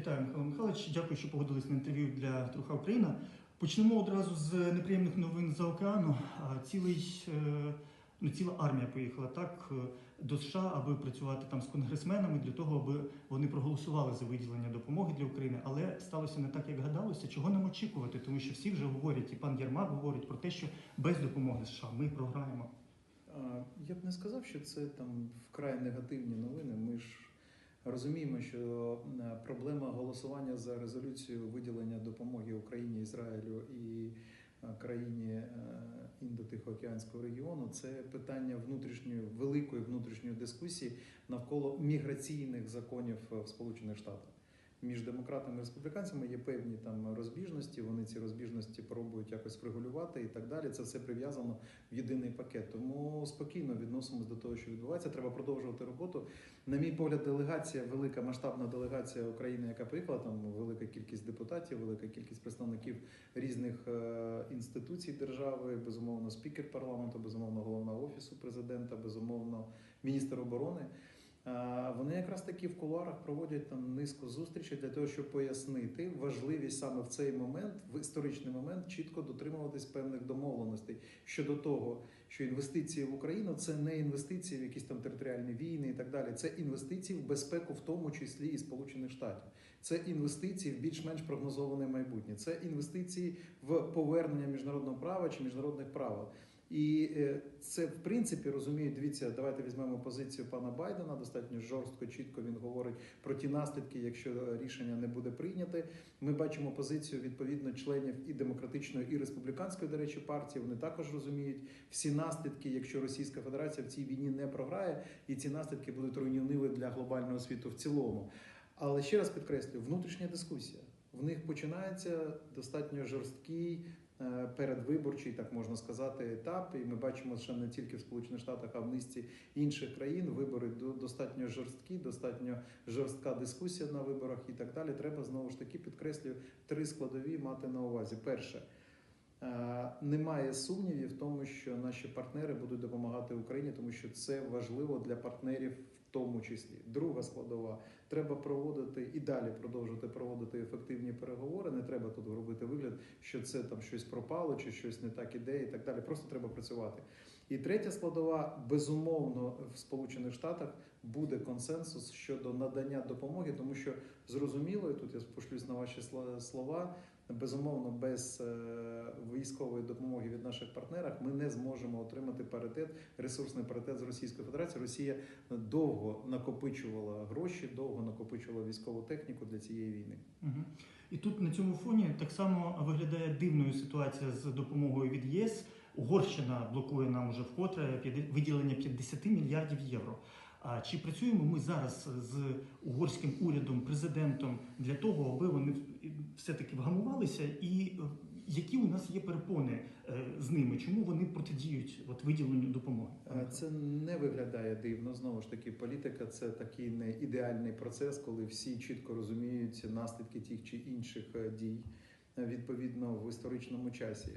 Вітаю, Михайло Михайлович. Дякую, що погодились на інтерв'ю для Труха Україна. Почнемо одразу з неприємних новин за океану. Цілий, е, ну, ціла армія поїхала так е, до США, аби працювати там з конгресменами для того, аби вони проголосували за виділення допомоги для України. Але сталося не так, як гадалося. Чого нам очікувати? Тому що всі вже говорять, і пан Єрмак говорить про те, що без допомоги США ми програємо. Я б не сказав, що це там вкрай негативні новини. Ми ж розуміємо, що е, проблема голосування за резолюцію виділення допомоги Україні, Ізраїлю і е, країні індотихоокеанського Індо-Тихоокеанського регіону це питання внутрішньої великої внутрішньої дискусії навколо міграційних законів в Сполучених Штатах. Між демократами і республіканцями є певні там розбіжності. Вони ці розбіжності пробують якось врегулювати і так далі. Це все прив'язано в єдиний пакет. Тому спокійно відносимось до того, що відбувається. Треба продовжувати роботу. На мій погляд, делегація, велика масштабна делегація України, яка приїхала, там велика кількість депутатів, велика кількість представників різних е, інституцій держави, безумовно, спікер парламенту, безумовно, головного офісу президента, безумовно, міністр оборони. Вони якраз таки в кулуарах проводять там низку зустрічей для того, щоб пояснити важливість саме в цей момент, в історичний момент, чітко дотримуватись певних домовленостей щодо того, що інвестиції в Україну це не інвестиції в якісь там територіальні війни і так далі. Це інвестиції в безпеку, в тому числі і Сполучених Штатів. Це інвестиції в більш-менш прогнозоване майбутнє. Це інвестиції в повернення міжнародного права чи міжнародних правил. І е, це в принципі розуміють. Дивіться, давайте візьмемо позицію пана Байдена. Достатньо жорстко, чітко він говорить про ті наслідки, якщо рішення не буде прийняте. Ми бачимо позицію відповідно членів і демократичної, і республіканської, до речі, партії. Вони також розуміють всі наслідки, якщо Російська Федерація в цій війні не програє, і ці наслідки будуть руйнівними для глобального світу в цілому. Але ще раз підкреслюю, внутрішня дискусія. В них починається достатньо жорсткий е, передвиборчий, так можна сказати, етап. І ми бачимо, що не тільки в Сполучених Штатах, а в низці інших країн вибори до- достатньо жорсткі, достатньо жорстка дискусія на виборах і так далі. Треба знову ж таки підкреслюю три складові мати на увазі. Перше. Е, Немає сумнівів в тому, що наші партнери будуть допомагати Україні, тому що це важливо для партнерів тому числі. Друга складова треба проводити і далі продовжувати проводити ефективні переговори. Не треба тут робити вигляд, що це там щось пропало чи щось не так іде, і так далі. Просто треба працювати. І третя складова, безумовно, в Сполучених Штатах буде консенсус щодо надання допомоги, тому що зрозуміло, і тут я пошлюсь на ваші слова. Безумовно, без е, військової допомоги від наших партнерів ми не зможемо отримати паритет, ресурсний паритет з Російською Федерацією. Росія довго накопичувала гроші, довго накопичувала військову техніку для цієї війни. Мгм. І тут на цьому фоні так само виглядає дивною ситуація з допомогою від ЄС. Угорщина блокує нам уже вкотре виділення 50 мільярдів євро. А чи працюємо ми зараз з угорським урядом, президентом для того, аби вони все-таки вгамувалися, і е, які у нас є перепони е, з ними? Чому вони протидіють от, виділенню допомоги? Це не виглядає дивно. Знову ж таки, політика це такий не ідеальний процес, коли всі чітко розуміють наслідки тих чи інших е, дій. Відповідно, в історичному часі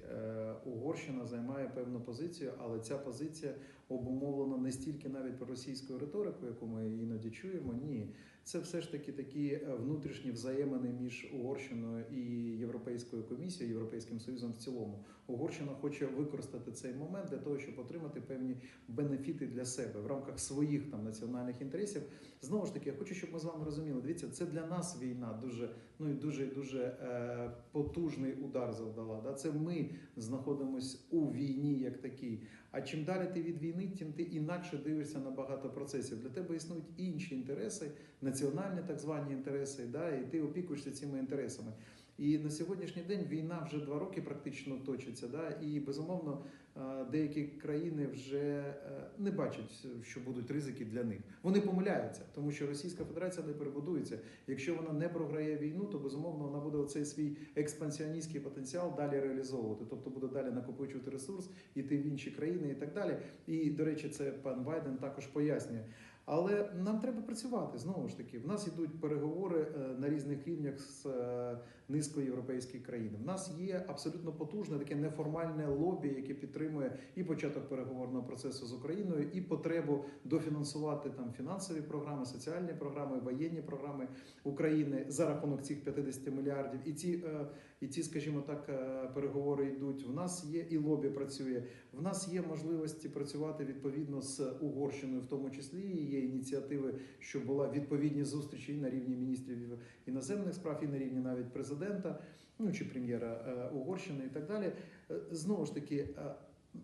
Угорщина займає певну позицію, але ця позиція обумовлена не стільки навіть про російською риторикою, яку ми іноді чуємо. Ні, це все ж таки такі е, внутрішні взаємини між Угорщиною і Європейською комісією, Європейським Союзом в цілому. Угорщина хоче використати цей момент для того, щоб отримати певні бенефіти для себе в рамках своїх там національних інтересів. Знову ж таки, я хочу, щоб ми з вами розуміли. Дивіться, це для нас війна дуже ну і дуже дуже е, потужний удар завдала. Да? Це ми знаходимося у війні як такій. А чим далі ти від війни, тим ти інакше дивишся на багато процесів. Для тебе існують інші інтереси, національні так звані інтереси, да? і ти опікуєшся цими інтересами. І на сьогоднішній день війна вже два роки практично точиться. Да? І безумовно е, деякі країни вже е, не бачать, що будуть ризики для них. Вони помиляються, тому що Російська Федерація не перебудується. Якщо вона не програє війну, то безумовно вона буде оцей свій експансіоністський потенціал далі реалізовувати, тобто буде далі накопичувати ресурс, іти в інші країни і так далі. І до речі, це пан Байден також пояснює. Але нам треба працювати знову ж таки. В нас йдуть переговори е, на різних рівнях з е, низкою європейських країн. В нас є абсолютно потужне таке неформальне лобі, яке підтримує і початок переговорного процесу з Україною, і потребу дофінансувати там фінансові програми, соціальні програми, воєнні програми України за рахунок цих 50 мільярдів. І ці, е, і ці, скажімо так, е, переговори йдуть. В нас є і лобі працює. В нас є можливості працювати відповідно з Угорщиною, в тому числі і є ініціативи, що була відповідні зустрічі і на рівні міністрів іноземних справ, і на рівні навіть президента, ну чи прем'єра е, Угорщини, і так далі. Е, Знову ж таки,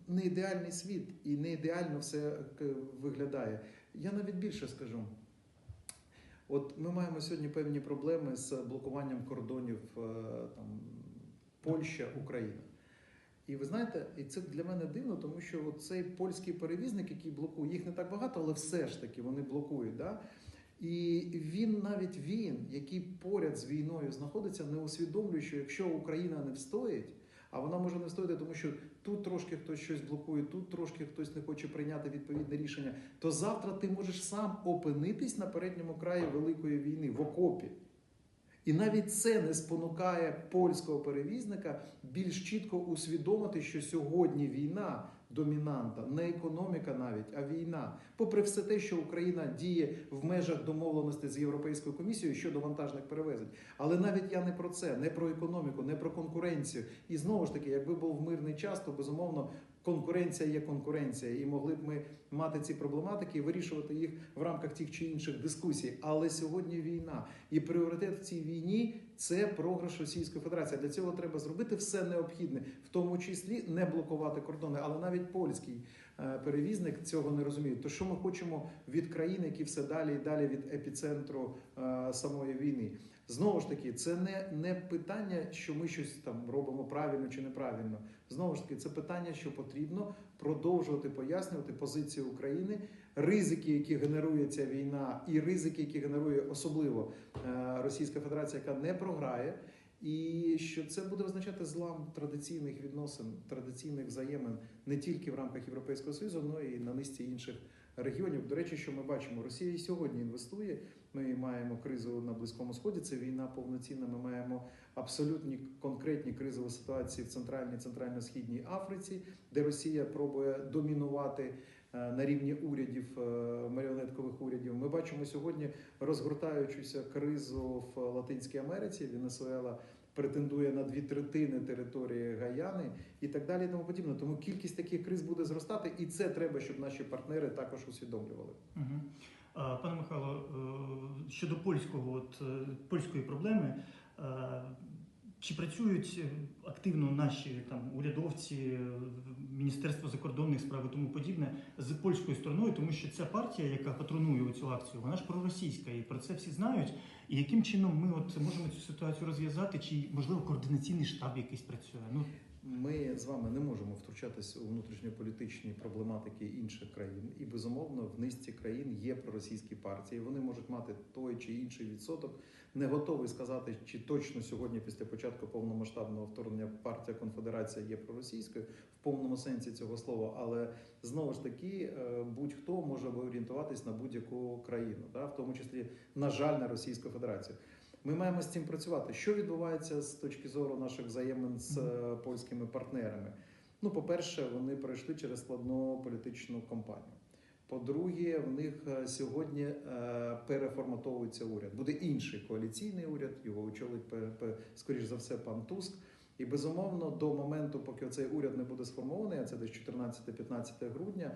не ідеальний світ і не ідеально все виглядає. Я навіть більше скажу. От ми маємо сьогодні певні проблеми з блокуванням кордонів е, там Польща, Україна. І ви знаєте, і це для мене дивно, тому що цей польський перевізник, який блокує, їх не так багато, але все ж таки вони блокують. Да? І він навіть він, який поряд з війною знаходиться, не усвідомлює, що якщо Україна не встоїть, а вона може не встояти, тому що тут трошки хтось щось блокує, тут трошки хтось не хоче прийняти відповідне рішення, то завтра ти можеш сам опинитись на передньому краї великої війни в окопі. І навіть це не спонукає польського перевізника більш чітко усвідомити, що сьогодні війна домінанта, не економіка навіть, а війна. Попри все те, що Україна діє в межах домовленості з Європейською комісією щодо вантажних перевезень. Але навіть я не про це, не про економіку, не про конкуренцію. І знову ж таки, якби був мирний час, то безумовно конкуренція є конкуренція, і могли б ми мати ці проблематики і вирішувати їх в рамках тих чи інших дискусій. Але сьогодні війна, і пріоритет в цій війні це програш Російської Федерації. Для цього треба зробити все необхідне, в тому числі не блокувати кордони, але навіть польський е, перевізник цього не розуміє. То що ми хочемо від країн, які все далі і далі від епіцентру е, самої війни? Знову ж таки, це не, не питання, що ми щось там робимо правильно чи неправильно. Знову ж таки, це питання, що потрібно продовжувати пояснювати позицію України, ризики, які генерує ця війна, і ризики, які генерує особливо е, Російська Федерація, яка не програє. І що це буде означати злам традиційних відносин, традиційних взаємин не тільки в рамках Європейського Союзу, але і на низці інших регіонів. До речі, що ми бачимо, Росія і сьогодні інвестує. Ми маємо кризу на близькому сході. Це війна повноцінна. Ми маємо абсолютні конкретні кризові ситуації в центральній центрально-східній Африці, де Росія пробує домінувати е, на рівні урядів е, маріонеткових урядів. Ми бачимо сьогодні розгортаючуся кризу в Латинській Америці. Венесуела претендує на дві третини території Гаяни і так далі. І тому подібне. Тому кількість таких криз буде зростати, і це треба, щоб наші партнери також усвідомлювали. Угу. Пане Михайло, е, щодо польського от, е, польської проблеми, е, чи працюють активно наші там урядовці, е, Міністерство закордонних справ і тому подібне з польською стороною, тому що ця партія, яка патронує цю акцію, вона ж проросійська, і про це всі знають. І яким чином ми от можемо цю ситуацію розв'язати, чи можливо координаційний штаб якийсь працює? Ну Ми з вами не можемо втручатися у внутрішньополітичні проблематики інших країн, і безумовно в низці країн є проросійські партії. Вони можуть мати той чи інший відсоток. Не готовий сказати, чи точно сьогодні, після початку повномасштабного вторгнення, партія Конфедерація є проросійською в повному сенсі цього слова. Але знову ж таки, е, будь-хто може орієнтуватись на будь-яку країну, в тому числі, на жаль, на Російську Федерацію. Ми маємо з цим працювати. Що відбувається з точки зору наших взаємин з е, польськими партнерами? Ну, по-перше, вони пройшли через складну політичну кампанію. По-друге, в них е, сьогодні е, переформатовується уряд. Буде інший коаліційний уряд, його очолить скоріш за все пан Туск. І безумовно, до моменту, поки цей уряд не буде сформований, а це десь 14-15 грудня.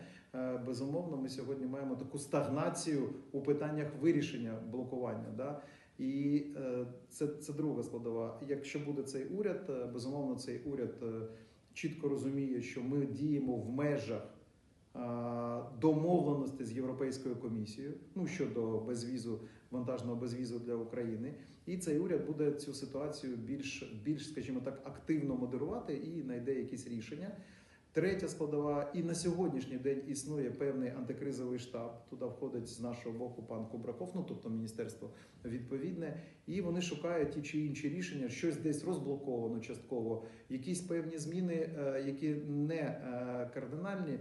Безумовно, ми сьогодні маємо таку стагнацію у питаннях вирішення блокування. Да? І е, це, це друга складова. Якщо буде цей уряд, е, безумовно, цей уряд е, чітко розуміє, що ми діємо в межах домовленості з Європейською комісією, ну щодо безвізу, вантажного безвізу для України. І цей уряд буде цю ситуацію більш, більш, скажімо так, активно модерувати і знайде якісь рішення. Третя складова, і на сьогоднішній день існує певний антикризовий штаб. Туди входить з нашого боку пан Кубраков, ну тобто міністерство відповідне, і вони шукають ті чи інші рішення, щось десь розблоковано частково, якісь певні зміни, е, які не е, кардинальні.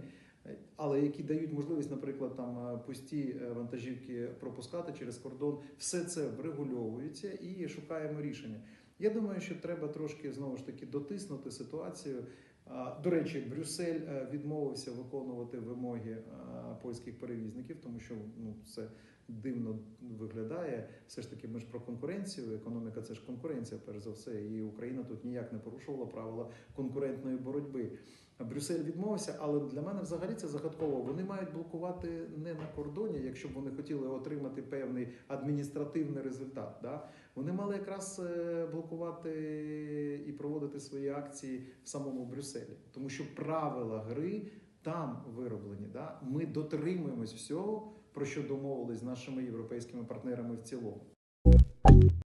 але які дають можливість, наприклад, там е, пусті вантажівки пропускати через кордон. Все це врегульовується і шукаємо рішення. Я думаю, що треба трошки знову ж таки дотиснути ситуацію. До речі, Брюссель е, відмовився виконувати вимоги е, польських перевізників, тому що ну це дивно виглядає. Все ж таки, ми ж про конкуренцію. Економіка це ж конкуренція, перш за все, і Україна тут ніяк не порушувала правила конкурентної боротьби. Брюссель відмовився, але для мене взагалі це загадково. Вони мають блокувати не на кордоні, якщо б вони хотіли отримати певний адміністративний результат. Да? Вони мали якраз е, блокувати і проводити свої акції в самому Брюсселі, тому що правила гри там вироблені. Да? Ми дотримуємось всього, про що домовились з нашими європейськими партнерами в цілому.